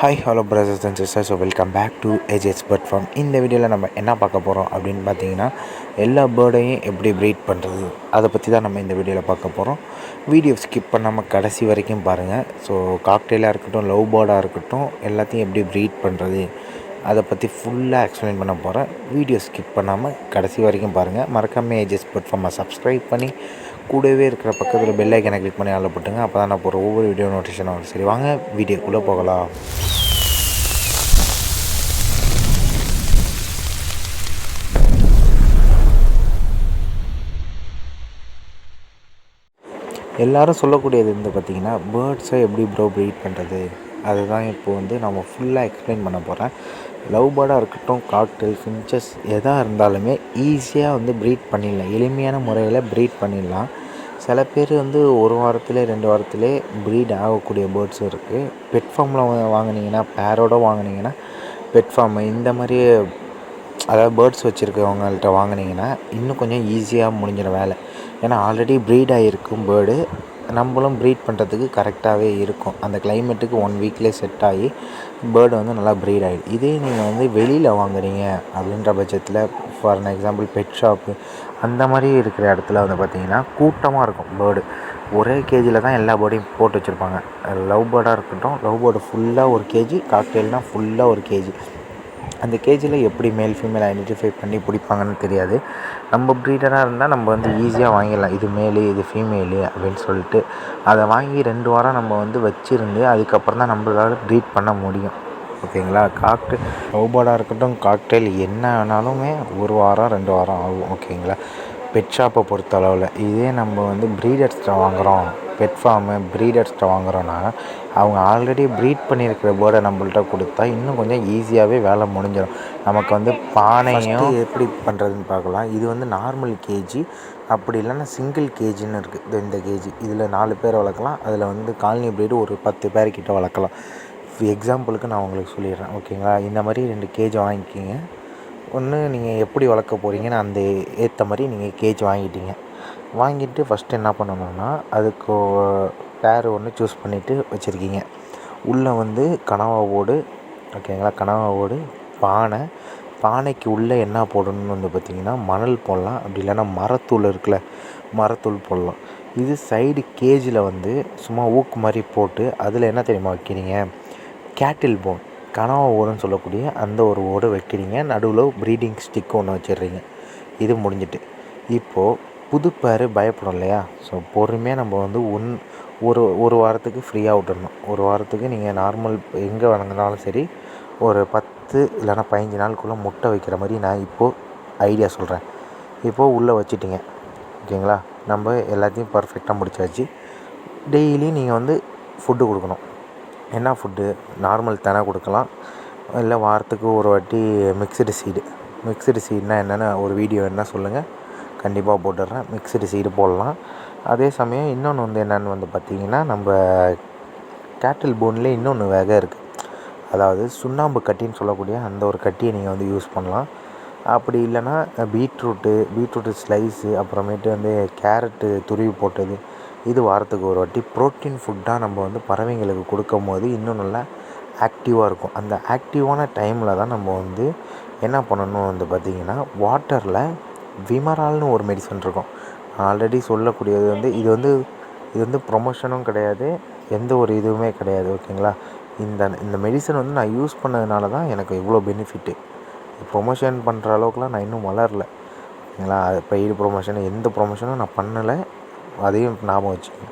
Hi hello brothers and sisters so welcome back to AGS bird farm இந்த வீடியோவில் நம்ம என்ன பார்க்க போகிறோம் அப்படின்னு பார்த்தீங்கன்னா எல்லா பேர்டையும் எப்படி ப்ரீட் பண்ணுறது அதை பற்றி தான் நம்ம இந்த வீடியோவில் பார்க்க போகிறோம் வீடியோ ஸ்கிப் பண்ணாமல் கடைசி வரைக்கும் பாருங்கள் ஸோ காக்டெயிலாக இருக்கட்டும் லவ் பேர்டாக இருக்கட்டும் எல்லாத்தையும் எப்படி ப்ரீட் பண்ணுறது அதை பற்றி ஃபுல்லாக எக்ஸ்பிளைன் பண்ண போகிறேன் வீடியோ ஸ்கிப் பண்ணாமல் கடைசி வரைக்கும் பாருங்கள் மறக்காமல் ஏஜெஸ் பர்ட் ஃபார்மை சப்ஸ்கிரைப் பண்ணி கூடவே இருக்கிற பக்கத்தில் பெல் ஐக்கனை கிளிக் பண்ணி ஆள போட்டுங்க அப்போ தான் நான் போகிற ஒவ்வொரு வீடியோ நோட்டிஃபிகேஷன் வரும் சரி. வாங்க வீடியோக்குள்ளே போகலாம். எல்லாரும் சொல்லக்கூடியது வந்து பார்த்திங்கன்னா பேர்ட்ஸை எப்படி ப்ரோ ப்ரீட் பண்ணுறது அதுதான் இப்போ வந்து நம்ம ஃபுல்லாக எக்ஸ்பிளைன் பண்ண போகிறேன் லவ் பேர்டாக இருக்கட்டும் காக்டெயில் ஃபின்ச்சஸ் எதாக இருந்தாலுமே ஈஸியாக வந்து ப்ரீட் பண்ணிடலாம். எளிமையான முறையில் ப்ரீட் பண்ணிடலாம். சில பேர் வந்து ஒரு வாரத்திலே ரெண்டு வாரத்திலே ப்ரீட் ஆகக்கூடிய பேர்ட்ஸும் இருக்குது பெட் ஃபார்மில் வாங்கினீங்கன்னா பேரோட வாங்கினீங்கன்னா பெட் ஃபார்ம் இந்த மாதிரி அதாவது பேர்ட்ஸ் வச்சுருக்கவங்கள்ட்ட வாங்கினீங்கன்னா இன்னும் கொஞ்சம் ஈஸியாக முடிஞ்சிடும் வேலை. ஏன்னா ஆல்ரெடி ப்ரீட் ஆகிருக்கும் பேர்டு நம்மளும் ப்ரீட் பண்ணுறதுக்கு கரெக்டாகவே இருக்கும். அந்த கிளைமேட்டுக்கு ஒன் வீக்லேயே செட் ஆகி பேர்டு வந்து நல்லா ப்ரீட் ஆகிடும் இதே நீங்கள் வந்து வெளியில் வாங்குறீங்க அப்படின்ற பட்சத்தில் ஃபார் எக்ஸாம்பிள் பெட் ஷாப்பு அந்த மாதிரி இருக்கிற இடத்துல வந்து பார்த்திங்கன்னா கூட்டமாக இருக்கும் பேர்டு ஒரே கேஜியில் தான் எல்லா பேர்டையும் போட்டு வச்சுருப்பாங்க. லவ் பேர்டாக இருக்கட்டும் லவ் பேர்டு ஃபுல்லாக ஒரு கேஜி காக்டெயில்னால் ஃபுல்லாக ஒரு கேஜி அந்த கேஜியில் எப்படி மேல் ஃபீமேல் ஐடென்டிஃபை பண்ணி பிடிப்பாங்கன்னு தெரியாது. நம்ம ப்ரீடராக இருந்தால் நம்ம வந்து ஈஸியாக வாங்கிடலாம். இது மேலு இது ஃபீமேலு அப்படின்னு சொல்லிட்டு. அதை வாங்கி ரெண்டு வாரம் நம்ம வந்து வச்சுருந்து அதுக்கப்புறம் தான் நம்மளால் ப்ரீட் பண்ண முடியும். ஓகேங்களா? காக்டு ரோபோடாக இருக்கட்டும் காக்டெயில் என்ன வேணாலுமே ஒரு வாரம் ரெண்டு வாரம் ஆகும். ஓகேங்களா? பெட் ஷாப்பை பொறுத்த அளவில். இதே நம்ம வந்து ப்ரீடர்ஸ்ட்டை வாங்குகிறோம் பெட் ஃபார்மு ப்ரீடர்ஸ்ட்டை வாங்குகிறோன்னா அவங்க ஆல்ரெடி ப்ரீட் பண்ணியிருக்கிற பேர்டை நம்மள்ட்ட கொடுத்தா இன்னும் கொஞ்சம் ஈஸியாகவே வேலை முடிஞ்சிடும் நமக்கு வந்து பானையும் எப்படி பண்ணுறதுன்னு பார்க்கலாம். இது வந்து நார்மல் கேஜி அப்படி இல்லைன்னா சிங்கிள் கேஜின்னு இருக்குது இந்த கேஜி இதில் நாலு பேர் வளர்க்கலாம். அதில் வந்து காலனி ப்ரீடு ஒரு பத்து பேர்கிட்ட வளர்க்கலாம். எக்ஸாம்பிளுக்கு நான் உங்களுக்கு சொல்லிடுறேன். ஓகேங்களா இந்த மாதிரி ரெண்டு கேஜ் வாங்கிக்கிங்க. ஒன்று நீங்கள் எப்படி வளர்க்க போகிறீங்கன்னு அந்த ஏற்ற மாதிரி நீங்கள் கேஜ் வாங்கிட்டீங்க. வாங்கிட்டு ஃபஸ்ட்டு என்ன பண்ணணும்னா அதுக்கு பேர் ஒன்று சூஸ் பண்ணிவிட்டு வச்சுருக்கீங்க. உள்ளே வந்து கனவா ஓடு ஓகேங்களா கனவா ஓடு பானை. பானைக்கு உள்ளே என்ன போடணும்னு வந்து பார்த்திங்கன்னா மணல் போடலாம். அப்படி இல்லைன்னா மரத்தூள் இருக்குல்ல மரத்தூள் போடலாம். இது சைடு கேஜில் வந்து சும்மா ஊக்கு மாதிரி போட்டு அதில் என்ன தெரியுமா வைக்கிறீங்க? கேட்டில் போன் கனவா ஓடுன்னு சொல்லக்கூடிய அந்த ஒரு ஓடு வைக்கிறீங்க. நடுவில் ப்ரீடிங் ஸ்டிக் ஒன்று வச்சிடுறீங்க. இது முடிஞ்சிட்டு. இப்போது புது பேர் பயப்படும் இல்லையா? ஸோ பொறுமையாக நம்ம வந்து ஒன் ஒரு ஒரு வாரத்துக்கு ஃப்ரீயாக விட்டுடணும் ஒரு வாரத்துக்கு நீங்கள் நார்மல் எங்கே வாங்கினாலும் சரி ஒரு பத்து இல்லைன்னா பதினஞ்சு நாளுக்குள்ளே முட்டை வைக்கிற மாதிரி நான் இப்போது ஐடியா சொல்கிறேன் இப்போது உள்ளே வச்சுட்டிங்க. ஓகேங்களா? நம்ம எல்லாத்தையும் பர்ஃபெக்டாக முடிச்சாச்சு. டெய்லி நீங்கள் வந்து ஃபுட்டு கொடுக்கணும். என்ன ஃபுட்டு நார்மல் தினை கொடுக்கலாம். இல்லை வாரத்துக்கு ஒரு வாட்டி மிக்சடு சீடு மிக்சடு சீடுனால் என்னென்னு? ஒரு வீடியோ என்ன சொல்லுங்கள் கண்டிப்பாக போட்டுடுறேன். மிக்சடு சீடு போடலாம். அதே சமயம் இன்னொன்று வந்து என்னென்னு வந்து பார்த்திங்கன்னா நம்ம கேட்டில் போன்லேயே இன்னொன்று வகை இருக்குது அதாவது சுண்ணாம்பு கட்டின்னு சொல்லக்கூடிய அந்த ஒரு கட்டியை நீங்கள் வந்து யூஸ் பண்ணலாம். அப்படி இல்லைன்னா பீட்ரூட்டு பீட்ரூட்டு ஸ்லைஸு அப்புறமேட்டு வந்து கேரட்டு துருவி போட்டது இது வாரத்துக்கு ஒரு வாட்டி. ப்ரோட்டீன் ஃபுட்டாக நம்ம வந்து பறவைங்களுக்கு கொடுக்கும் போது இன்னும் நல்லா ஆக்டிவாக இருக்கும். அந்த ஆக்டிவான டைமில் தான் நம்ம வந்து என்ன பண்ணணும் வந்து பார்த்திங்கன்னா வாட்டரில் விமரால்னு ஒரு மெடிசன் இருக்கும் ஆல்ரெடி சொல்லக்கூடியது வந்து இது வந்து இது வந்து ப்ரொமோஷனும் கிடையாது எந்த ஒரு இதுவுமே கிடையாது ஓகேங்களா? இந்த இந்த மெடிசன் வந்து நான் யூஸ் பண்ணதுனால தான் எனக்கு இவ்வளோ பெனிஃபிட்டு ப்ரொமோஷன் பண்ணுற அளவுக்குலாம் நான் இன்னும் வளரல. ஓகேங்களா? பெய்டு ப்ரொமோஷன் எந்த ப்ரொமோஷனும் நான் பண்ணலை. அதையும் ஞாபகம் வச்சுக்கோங்க.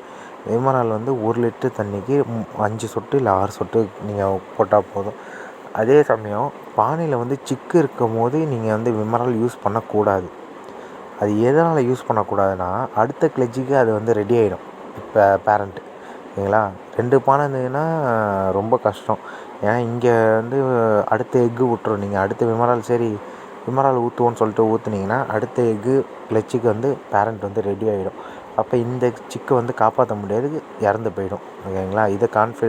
விமரால் வந்து ஒரு லிட்டர் தண்ணிக்கு அஞ்சு சொட்டு இல்லை ஆறு சொட்டு நீங்கள் போட்டால் போதும். அதே சமயம் பானையில் வந்து சிக்கு இருக்கும் போது நீங்கள் வந்து விமரால் யூஸ் பண்ணக்கூடாது. அது எதனால் யூஸ் பண்ணக்கூடாதுன்னா அடுத்த கிளெஜுக்கு அது வந்து ரெடி ஆகிடும் இப்போ பேரண்ட்டு ஓகேங்களா ரெண்டு பானை இருந்ததுன்னா ரொம்ப கஷ்டம். ஏன்னா இங்கே வந்து அடுத்த எக்கு விட்டுரும் நீங்கள் அடுத்த விமரால் சரி விமரால் ஊற்றுவோன்னு சொல்லிட்டு ஊற்றுனீங்கன்னா அடுத்த எக்கு கிளச்சுக்கு வந்து பேரண்ட் வந்து ரெடி ஆகிடும் அப்போ இந்த சிக்கை வந்து காப்பாற்ற முடியாது இறந்து போயிடும். ஓகேங்களா? இதை கான்ஃபி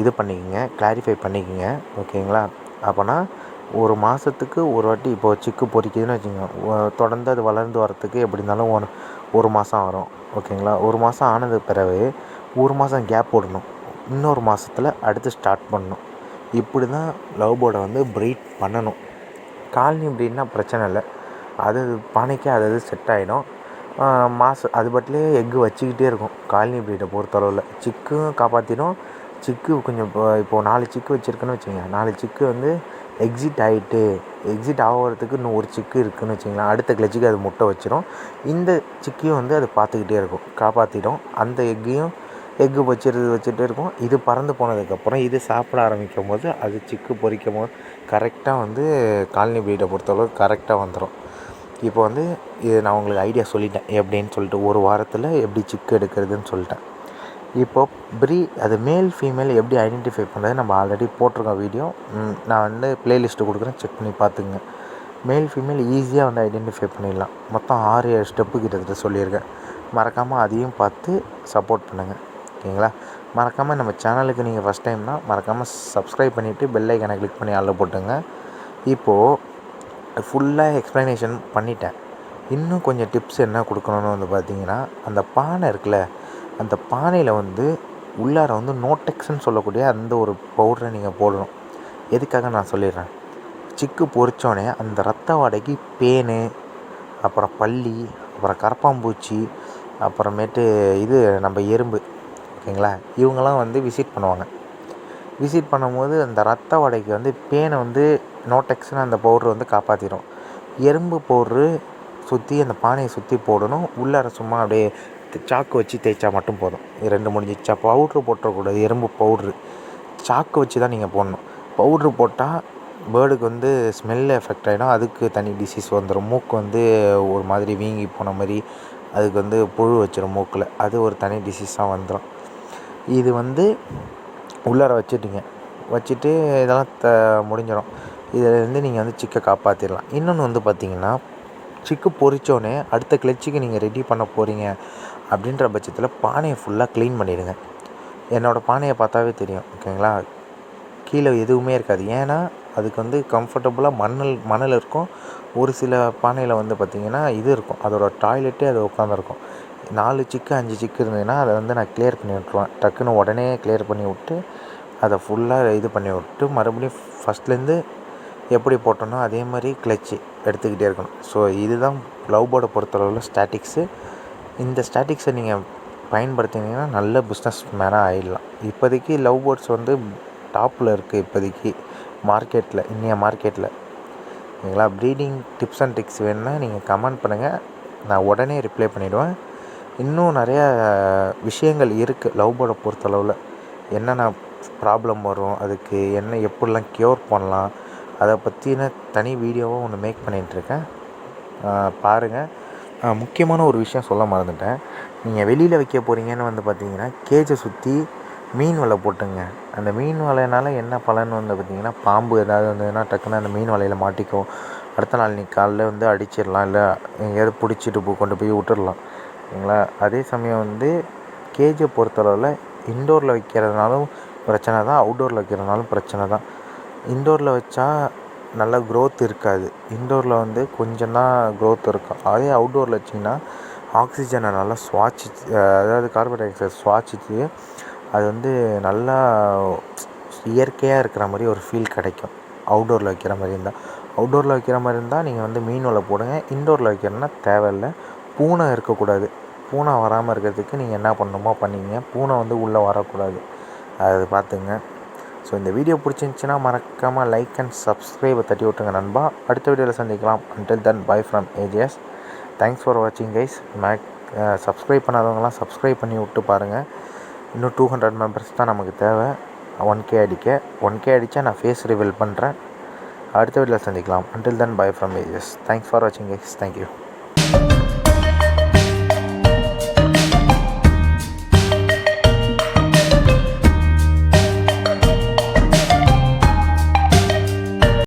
இது பண்ணிக்கோங்க கிளாரிஃபை பண்ணிக்கோங்க. ஓகேங்களா? அப்போனா ஒரு மாதத்துக்கு ஒரு வாட்டி இப்போது சிக்கு பொறிக்குதுன்னு வச்சுக்கோங்க. தொடர்ந்து அது வளர்ந்து வரத்துக்கு எப்படி இருந்தாலும் ஒன் ஒரு மாதம் வரும் ஓகேங்களா? ஒரு மாதம் ஆனது பிறகு ஒரு மாதம் கேப் விடணும் இன்னொரு மாதத்துல அடுத்து ஸ்டார்ட் பண்ணணும். இப்படி தான் லவ் பேர்டை வந்து ப்ரீட் பண்ணணும். காலனி ப்ரீட்னால் பிரச்சனை இல்லை. அது பானைக்கே அது அது செட் ஆகிடும் மாதம் அது பாட்டிலே எக்கு வச்சுக்கிட்டே இருக்கும். காலனி ப்ரீடை பொறுத்தளவில். சிக்கும் காப்பாற்றிடும் சிக்கு கொஞ்சம் இப்போ இப்போது நாலு சிக்கு வச்சுருக்குன்னு வச்சுக்கோங்க. நாலு சிக்கு வந்து எக்ஸிட் ஆகிட்டு எக்ஸிட் ஆகிறதுக்கு இன்னும் ஒரு சிக்கு இருக்குதுன்னு வச்சுங்களேன் அடுத்த கிளச்சிக்கு அது முட்டை வச்சிடும் இந்த சிக்கையும் வந்து அது பார்த்துக்கிட்டே இருக்கும். காப்பாற்றிடும் அந்த எக்கையும் எக்கு வச்சுருது வச்சுட்டு இருக்கும். இது பறந்து போனதுக்கப்புறம் இது சாப்பிட ஆரம்பிக்கும் போது அது சிக்கு பொரிக்கும் போது கரெக்டாக வந்து காலனி ப்ரீடை பொறுத்தளவு கரெக்டாக வந்துடும் இப்போ வந்து இது நான் உங்களுக்கு ஐடியா சொல்லிட்டேன். எப்படின்னு சொல்லிட்டு ஒரு வாரத்தில் எப்படி சிக்கு எடுக்கிறதுன்னு சொல்லிட்டேன். இப்போது ப்ரீ அது மேல் ஃபீமேல் எப்படி ஐடென்டிஃபை பண்ணுறது நம்ம ஆல்ரெடி போட்டிருக்கோம் வீடியோ நான் வந்து ப்ளேலிஸ்ட்டு கொடுக்குறேன் செக் பண்ணி பார்த்துங்க மேல் ஃபீமேல் ஈஸியாக வந்து ஐடென்டிஃபை பண்ணிடலாம். மொத்தம் ஆறு ஏழு ஸ்டெப்பு கிட்டத்தட்ட சொல்லியிருக்கேன். மறக்காமல் அதையும் பார்த்து சப்போர்ட் பண்ணுங்கள் ஓகேங்களா? மறக்காமல் நம்ம சேனலுக்கு நீங்கள் ஃபஸ்ட் டைம்னால் மறக்காமல் சப்ஸ்கிரைப் பண்ணிவிட்டு பெல் ஐக்கனை கிளிக் பண்ணி ஆளில் போட்டுங்க. இப்போது ஃபுல்லாக எக்ஸ்ப்ளனேஷன் பண்ணிட்டேன். இன்னும் கொஞ்சம் டிப்ஸ் என்ன கொடுக்கணுன்னு வந்து பார்த்தீங்கன்னா அந்த பானை இருக்குல்ல அந்த பானையில் வந்து உள்ளார வந்து நோட்டெக்ஸ்ன்னு சொல்லக்கூடிய அந்த ஒரு பவுடரை நீங்கள் போடணும். எதுக்காக நான் சொல்லிடுறேன்? சிக்கு பொறிச்சோடனே அந்த ரத்த வாடைக்கு பேனு அப்புறம் பள்ளி அப்புறம் கரப்பாம்பூச்சி அப்புறமேட்டு இது நம்ம எறும்பு ஓகேங்களா? இவங்கெல்லாம் வந்து விசிட் பண்ணுவாங்க. விசிட் பண்ணும்போது அந்த ரத்த வாடைக்கு வந்து பேனை வந்து நோட்டெக்ஸ்னு அந்த பவுட்ரு வந்து காப்பாற்றிடும் எறும்பு பவுட்ரு சுற்றி அந்த பானையை சுற்றி போடணும். உள்ளார சும்மா அப்படியே சாக்கு வச்சு தேய்ச்சா மட்டும் போதும். ரெண்டு முடிஞ்சிச்சா. பவுட்ரு போட்டக்கூடாது எறும்பு பவுட்ரு சாக்கு வச்சு தான் நீங்கள் போடணும். பவுட்ரு போட்டால் பேர்டுக்கு வந்து ஸ்மெல் எஃபெக்ட் ஆகிடும் அதுக்கு தனி டிசீஸ் வந்துடும் மூக்கு வந்து ஒரு மாதிரி வீங்கி போன மாதிரி அதுக்கு வந்து புழு வச்சிடும் மூக்கில். அது ஒரு தனி டிசீஸாக வந்துடும் இது வந்து உள்ளார வச்சுட்டிங்க. வச்சுட்டு இதெல்லாம் த முடிஞ்சிடும் இதிலேருந்து நீங்கள் வந்து சிக்கை காப்பாற்றிடலாம் இன்னொன்று வந்து பார்த்திங்கன்னா சிக்கு பொறிச்சோன்னே அடுத்த கிளச்சிக்கு நீங்கள் ரெடி பண்ண போகிறீங்க அப்படின்ற பட்சத்தில் பானையை ஃபுல்லாக க்ளீன் பண்ணிவிடுங்க என்னோடய பானையை பார்த்தாவே தெரியும் ஓகேங்களா கீழே எதுவுமே இருக்காது. ஏன்னா அதுக்கு வந்து கம்ஃபர்டபுளாக மணல் மணல் இருக்கும். ஒரு சில பானையில் வந்து பார்த்திங்கன்னா இது இருக்கும். அதோட டாய்லெட்டே அது உட்காந்துருக்கும் நாலு சிக்கு அஞ்சு சிக்கு இருந்ததுன்னா அதை வந்து நான் கிளியர் பண்ணி விட்ருவேன் டக்குன்னு உடனே கிளியர் பண்ணி விட்டு அதை ஃபுல்லாக இது பண்ணி விட்டு மறுபடியும் ஃபஸ்ட்லேருந்து எப்படி போட்டோனோ அதே மாதிரி கிளச்சு எடுத்துக்கிட்டே இருக்கணும். ஸோ இதுதான் லவ் போர்டை பொறுத்தளவில் ஸ்டாட்டிக்ஸு இந்த ஸ்டாட்டிக்ஸை நீங்கள் பயன்படுத்தினீங்கன்னா நல்ல பிஸ்னஸ் மேனாக ஆகிடலாம் இப்போதைக்கு லவ் பேர்ட்ஸ் வந்து டாப்பில் இருக்குது இப்போதைக்கு மார்க்கெட்டில் இன்றைய மார்க்கெட்டில் ஓகேங்களா ப்ரீடிங் டிப்ஸ் அண்ட் ட்ரிக்ஸ் வேணுன்னா நீங்கள் கமெண்ட் பண்ணுங்கள் நான் உடனே ரிப்ளை பண்ணிவிடுவேன் இன்னும் நிறையா விஷயங்கள் இருக்குது லவ் பேர்டை பொறுத்தளவில். என்னென்ன ப்ராப்ளம் வரும் அதுக்கு என்ன எப்படிலாம் க்யூர் பண்ணலாம் அதை பற்றின தனி வீடியோவும் ஒன்று மேக் பண்ணிகிட்ருக்கேன் பாருங்கள் முக்கியமான ஒரு விஷயம் சொல்ல மறந்துட்டேன். நீங்கள் வெளியில் வைக்க போகிறீங்கன்னு வந்து பார்த்தீங்கன்னா கேஜை சுற்றி மீன் வலை போட்டுங்க. அந்த மீன் வலையினால் என்ன பலன் வந்து பார்த்திங்கன்னா பாம்பு ஏதாவது வந்ததுன்னா டக்குன்னு அந்த மீன் வலையில் மாட்டிக்கும் அடுத்த நாள் நீ காலைல வந்து அடிச்சிடலாம் இல்லை எங்கேயாவது பிடிச்சிட்டு போ கொண்டு போய் விட்டுடலாம். சரிங்களா? அதே சமயம் வந்து கேஜை பொறுத்தளவில் இன்டோரில் வைக்கிறதுனாலும் பிரச்சனை தான் அவுட்டோரில் வைக்கிறதுனாலும் பிரச்சனை தான். இன்டோரில் வச்சா நல்ல க்ரோத் இருக்காது. இன்டோரில் வந்து கொஞ்சம் தான் க்ரோத் இருக்கும். அதே அவுட்டோரில் வச்சிங்கன்னா ஆக்சிஜனை நல்லா சுவாசி அதாவது கார்பன் டை ஆக்சைடு சுவாசித்து அது வந்து நல்லா இயற்கையாக இருக்கிற மாதிரி ஒரு ஃபீல் கிடைக்கும். அவுட்டோரில் வைக்கிற மாதிரி இருந்தால் அவுட்டோரில் வைக்கிற மாதிரி இருந்தால் நீங்கள் வந்து மீன் வலை போடுங்க. இன்டோரில் வைக்கிறதுனா தேவையில்லை. பூனை இருக்கக்கூடாது. பூனை வராமல் இருக்கிறதுக்கு நீங்கள் என்ன பண்ணணுமோ பண்ணிங்க. பூனை வந்து உள்ளே வரக்கூடாது. அது பார்த்துங்க. ஸோ இந்த வீடியோ பிடிச்சிருந்துச்சின்னா மறக்காமல் லைக் அண்ட் சப்ஸ்கிரைபை தட்டி விட்டுங்க நண்பா. அடுத்த வீடியோவில் சந்திக்கலாம். Until then bye from AGS thanks for வாட்சிங் கைஸ் மேக் சப்ஸ்கிரைப் பண்ணாதவங்களாம் சப்ஸ்கிரைப் பண்ணி விட்டு பாருங்கள் இன்னும் டூ ஹண்ட்ரட் மெம்பர்ஸ் தான் நமக்கு தேவை. ஒன் கே அடிக்க. ஒன் கே அடித்தா நான் ஃபேஸ் ரிவீல் பண்ணுறேன் அடுத்த வீடியோவில் சந்திக்கலாம். Until then bye from AGS thanks for வாட்சிங் கைஸ் தேங்க்யூ